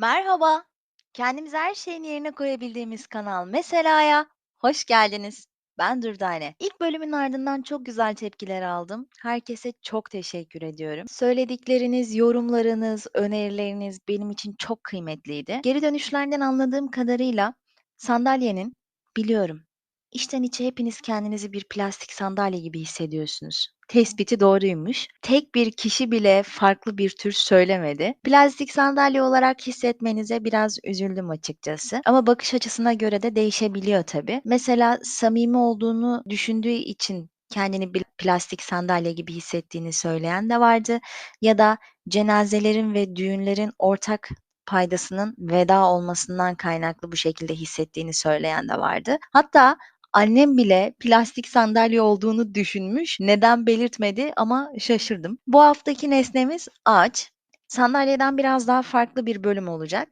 Merhaba. Kendimizi her şeyin yerine koyabildiğimiz kanal Mesela'ya hoş geldiniz. Ben Dürdane. İlk bölümün ardından çok güzel tepkiler aldım. Herkese çok teşekkür ediyorum. Söyledikleriniz, yorumlarınız, önerileriniz benim için çok kıymetliydi. Geri dönüşlerden anladığım kadarıyla sandalyenin biliyorum içten içe hepiniz kendinizi bir plastik sandalye gibi hissediyorsunuz. Tespiti doğruymuş. Tek bir kişi bile farklı bir tür söylemedi. Plastik sandalye olarak hissetmenize biraz üzüldüm açıkçası. Ama bakış açısına göre de değişebiliyor tabii. Mesela samimi olduğunu düşündüğü için kendini bir plastik sandalye gibi hissettiğini söyleyen de vardı. Ya da cenazelerin ve düğünlerin ortak paydasının veda olmasından kaynaklı bu şekilde hissettiğini söyleyen de vardı. Hatta annem bile plastik sandalye olduğunu düşünmüş. Neden belirtmedi ama şaşırdım. Bu haftaki nesnemiz ağaç. Sandalyeden biraz daha farklı bir bölüm olacak.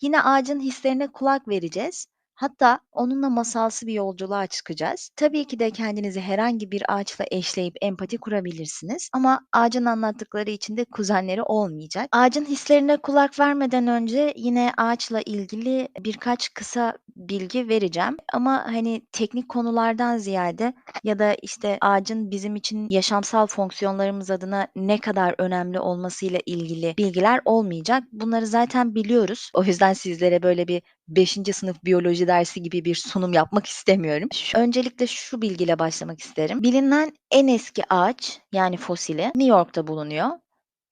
Yine ağacın hislerine kulak vereceğiz. Hatta onunla masalsı bir yolculuğa çıkacağız. Tabii ki de kendinizi herhangi bir ağaçla eşleyip empati kurabilirsiniz ama ağacın anlattıkları için de kuzenleri olmayacak. Ağacın hislerine kulak vermeden önce yine ağaçla ilgili birkaç kısa bilgi vereceğim ama hani teknik konulardan ziyade ya da işte ağacın bizim için yaşamsal fonksiyonlarımız adına ne kadar önemli olmasıyla ilgili bilgiler olmayacak. Bunları zaten biliyoruz. O yüzden sizlere böyle bir 5. sınıf biyoloji dersi gibi bir sunum yapmak istemiyorum. Öncelikle şu bilgiyle başlamak isterim. Bilinen en eski ağaç yani fosili New York'ta bulunuyor.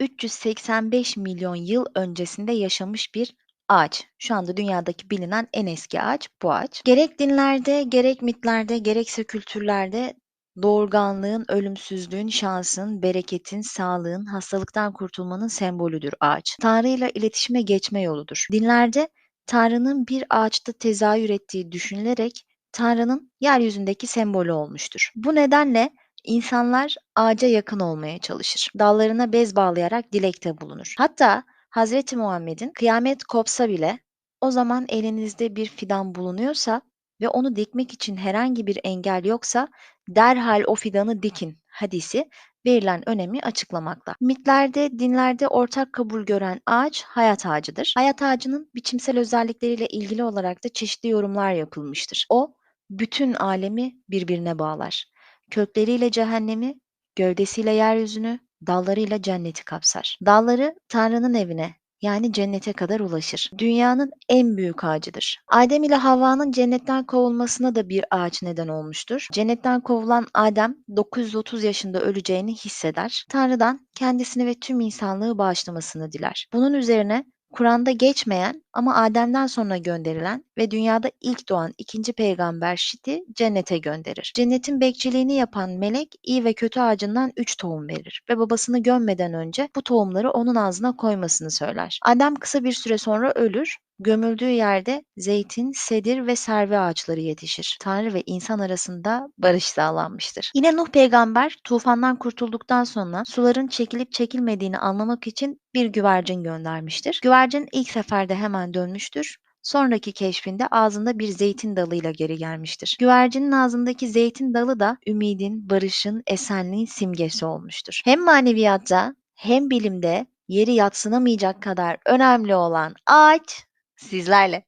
385 milyon yıl öncesinde yaşamış bir ağaç. Şu anda dünyadaki bilinen en eski ağaç bu ağaç. Gerek dinlerde, gerek mitlerde, gerekse kültürlerde doğurganlığın, ölümsüzlüğün, şansın, bereketin, sağlığın, hastalıktan kurtulmanın sembolüdür ağaç. Tanrı ile iletişime geçme yoludur. Dinlerde Tanrı'nın bir ağaçta tezahür ettiği düşünülerek Tanrı'nın yeryüzündeki sembolü olmuştur. Bu nedenle insanlar ağaca yakın olmaya çalışır. Dallarına bez bağlayarak dilekte bulunur. Hatta Hazreti Muhammed'in kıyamet kopsa bile o zaman elinizde bir fidan bulunuyorsa ve onu dikmek için herhangi bir engel yoksa derhal o fidanı dikin hadisi verilen önemi açıklamakta. Mitlerde, dinlerde ortak kabul gören ağaç hayat ağacıdır. Hayat ağacının biçimsel özellikleriyle ilgili olarak da çeşitli yorumlar yapılmıştır. O, bütün alemi birbirine bağlar. Kökleriyle cehennemi, gövdesiyle yeryüzünü, dallarıyla cenneti kapsar. Dalları Tanrı'nın evine, yani cennete kadar ulaşır. Dünyanın en büyük ağacıdır. Adem ile Havva'nın cennetten kovulmasına da bir ağaç neden olmuştur. Cennetten kovulan Adem 930 yaşında öleceğini hisseder. Tanrı'dan kendisini ve tüm insanlığı bağışlamasını diler. Bunun üzerine Kur'an'da geçmeyen ama Adem'den sonra gönderilen ve dünyada ilk doğan ikinci peygamber Şit'i cennete gönderir. Cennetin bekçiliğini yapan melek iyi ve kötü ağacından üç tohum verir ve babasını gömmeden önce bu tohumları onun ağzına koymasını söyler. Adem kısa bir süre sonra ölür Gömüldüğü yerde zeytin, sedir ve servi ağaçları yetişir. Tanrı ve insan arasında barış sağlanmıştır. Yine Nuh peygamber tufandan kurtulduktan sonra suların çekilip çekilmediğini anlamak için bir güvercin göndermiştir. Güvercin ilk seferde hemen dönmüştür. Sonraki keşfinde ağzında bir zeytin dalıyla geri gelmiştir. Güvercinin ağzındaki zeytin dalı da ümidin, barışın, esenliğin simgesi olmuştur. Hem maneviyatta hem bilimde yeri yadsınamayacak kadar önemli olan ağaç sizlerle.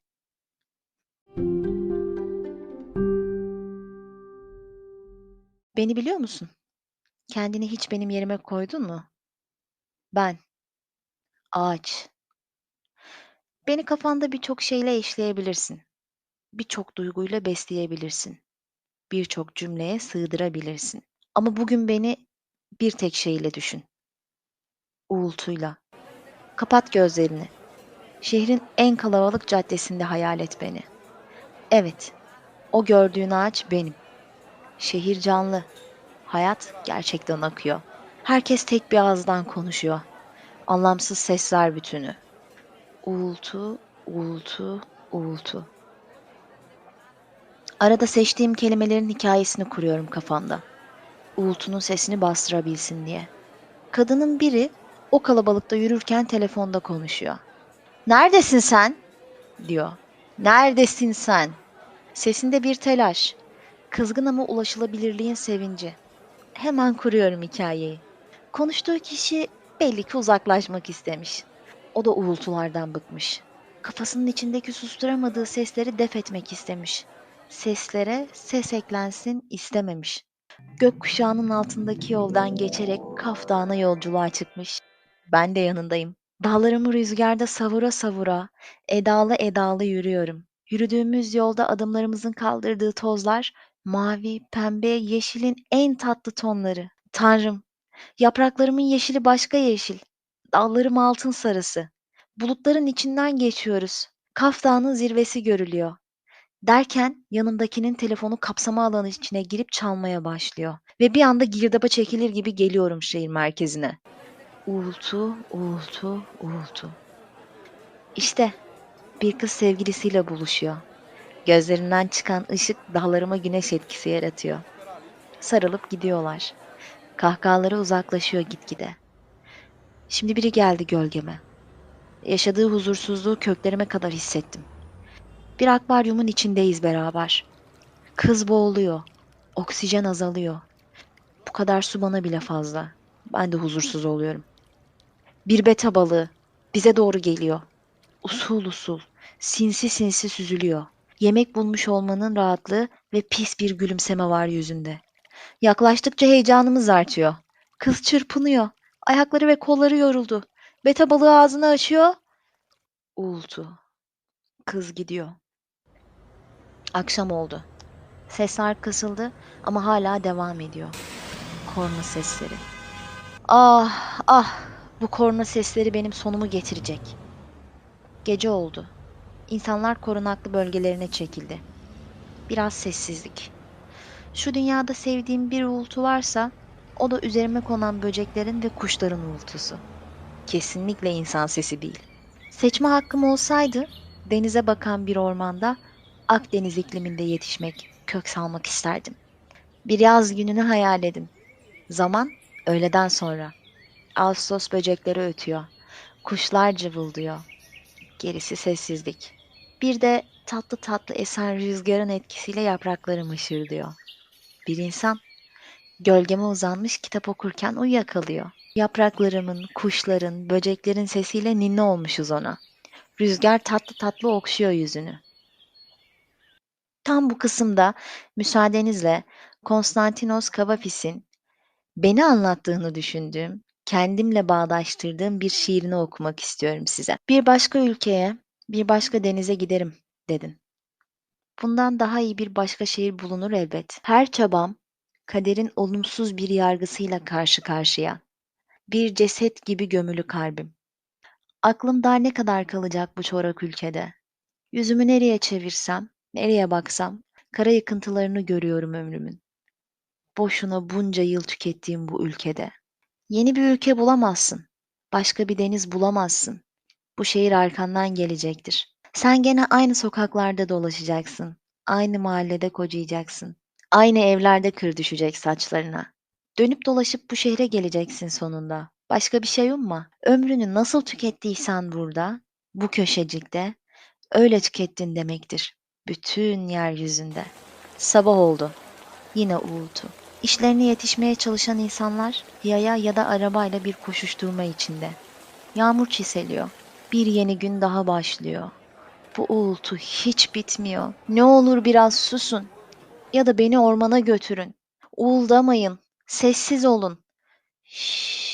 Beni biliyor musun? Kendini hiç benim yerime koydun mu? Ben, ağaç. Beni kafanda birçok şeyle eşleyebilirsin. Birçok duyguyla besleyebilirsin. Birçok cümleye sığdırabilirsin. Ama bugün beni bir tek şeyle düşün. Uğultuyla. Kapat gözlerini. Şehrin en kalabalık caddesinde hayal et beni. Evet, o gördüğün ağaç benim. Şehir canlı. Hayat gerçekten akıyor. Herkes tek bir ağızdan konuşuyor. Anlamsız sesler bütünü. Uğultu, uğultu, uğultu. Arada seçtiğim kelimelerin hikayesini kuruyorum kafamda. Uğultunun sesini bastırabilsin diye. Kadının biri o kalabalıkta yürürken telefonda konuşuyor. Neredesin sen? diyor. Neredesin sen? Sesinde bir telaş. Kızgın ama ulaşılabilirliğin sevinci. Hemen kuruyorum hikayeyi. Konuştuğu kişi belli ki uzaklaşmak istemiş. O da uğultulardan bıkmış. Kafasının içindeki susturamadığı sesleri def etmek istemiş. Seslere ses eklensin istememiş. Gökkuşağının altındaki yoldan geçerek Kaf Dağı'na yolculuğa çıkmış. Ben de yanındayım. Dağlarımı rüzgarda savura savura, edalı edalı yürüyorum. Yürüdüğümüz yolda adımlarımızın kaldırdığı tozlar, mavi, pembe, yeşilin en tatlı tonları. Tanrım, yapraklarımın yeşili başka yeşil, dallarım altın sarısı. Bulutların içinden geçiyoruz. Kaf Dağı'nın zirvesi görülüyor. Derken yanımdakinin telefonu kapsama alanı içine girip çalmaya başlıyor. Ve bir anda girdaba çekilir gibi geliyorum şehir merkezine. Uğultu, uğultu, uğultu. İşte bir kız sevgilisiyle buluşuyor. Gözlerinden çıkan ışık dağlarıma güneş etkisi yaratıyor. Sarılıp gidiyorlar. Kahkahaları uzaklaşıyor gitgide. Şimdi biri geldi gölgeme. Yaşadığı huzursuzluğu köklerime kadar hissettim. Bir akvaryumun içindeyiz beraber. Kız boğuluyor. Oksijen azalıyor. Bu kadar su bana bile fazla. Ben de huzursuz oluyorum. Bir beta balığı bize doğru geliyor. Usul usul, sinsi sinsi süzülüyor. Yemek bulmuş olmanın rahatlığı ve pis bir gülümseme var yüzünde. Yaklaştıkça heyecanımız artıyor. Kız çırpınıyor. Ayakları ve kolları yoruldu. Beta balığı ağzını açıyor. Uğultu. Kız gidiyor. Akşam oldu. Sesler kısıldı ama hala devam ediyor. Korna sesleri. Ah ah bu korna sesleri benim sonumu getirecek. Gece oldu. İnsanlar korunaklı bölgelerine çekildi. Biraz sessizlik. Şu dünyada sevdiğim bir uğultu varsa o da üzerime konan böceklerin ve kuşların uğultusu. Kesinlikle insan sesi değil. Seçme hakkım olsaydı denize bakan bir ormanda Akdeniz ikliminde yetişmek, kök salmak isterdim. Bir yaz gününü hayal edin. Zaman öğleden sonra. Ağustos böcekleri ötüyor. Kuşlar cıvıldıyor. Gerisi sessizlik. Bir de tatlı tatlı esen rüzgarın etkisiyle yaprakları mışırdıyor. Bir insan gölgeme uzanmış kitap okurken uyuyakalıyor. Yapraklarımın, kuşların, böceklerin sesiyle ninni olmuşuz ona. Rüzgar tatlı tatlı okşuyor yüzünü. Tam bu kısımda müsaadenizle Konstantinos Kavafis'in beni anlattığını düşündüğüm, kendimle bağdaştırdığım bir şiirini okumak istiyorum size. Bir başka ülkeye, bir başka denize giderim dedin. Bundan daha iyi bir başka şehir bulunur elbet. Her çabam kaderin olumsuz bir yargısıyla karşı karşıya. Bir ceset gibi gömülü kalbim. Aklım daha ne kadar kalacak bu çorak ülkede? Yüzümü nereye çevirsem, nereye baksam, kara yıkıntılarını görüyorum ömrümün. Boşuna bunca yıl tükettiğim bu ülkede. Yeni bir ülke bulamazsın. Başka bir deniz bulamazsın. Bu şehir arkandan gelecektir. Sen gene aynı sokaklarda dolaşacaksın. Aynı mahallede kocayacaksın. Aynı evlerde kır düşecek saçlarına. Dönüp dolaşıp bu şehre geleceksin sonunda. Başka bir şey umma. Ömrünü nasıl tükettiysen burada, bu köşecikte, öyle tükettin demektir. Bütün yeryüzünde. Sabah oldu. Yine uğultu. İşlerine yetişmeye çalışan insanlar yaya ya da arabayla bir koşuşturma içinde. Yağmur çiseliyor. Bir yeni gün daha başlıyor. Bu uğultu hiç bitmiyor. Ne olur biraz susun. Ya da beni ormana götürün. Uğuldamayın. Sessiz olun. Şşş.